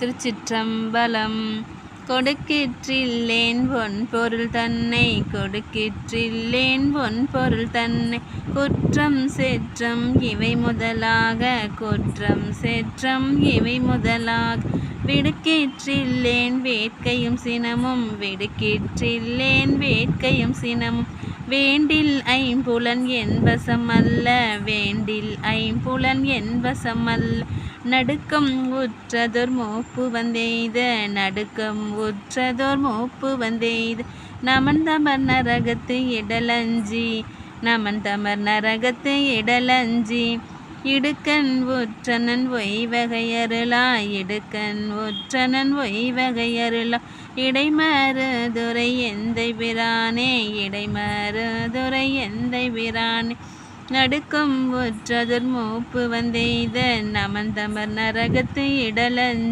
திருச்சிற்றம்பலம். கொடுக்கிற்றில்லேன் பொன் பொருள் தன்னை கொடுக்கிற்றில்லேன் பொன் பொருள் தன்னை. குற்றம் சேற்றம் இவை முதலாக குற்றம் சேற்றம் இவை முதலாக. விடுக்கிற்றில்லேன் வேட்கையும் சினமும் விடுக்கிற்றில்லேன் வேட்கையும் சினமும். வேண்டில் ஐம்புலன் என்பசம் அல்ல வேண்டில் ஐம்புலன் என்பசம் அல்ல. நடுக்கம் உற்றதொர் மூப்பு வந்தெய்த நடுக்கம் உற்றதொர் மூப்பு வந்தெய்த. நமன் தமர் நரகத்து இடலஞ்சி நமன் தமர் நரகத்து இடலஞ்சி. இடுக்கண் ஒற்றனன் ஒய்வகையருளாய் இடுக்கண் ஒற்றனன் ஒய்வகையருளா. இடைமருதுரை எந்தை பிரானே இடைமருதுரை எந்தை பிரானே நடுக்கும் உற்றதொர் மூப்பு வந்தெய்த நமந்தமர் நரகத்து இடலன்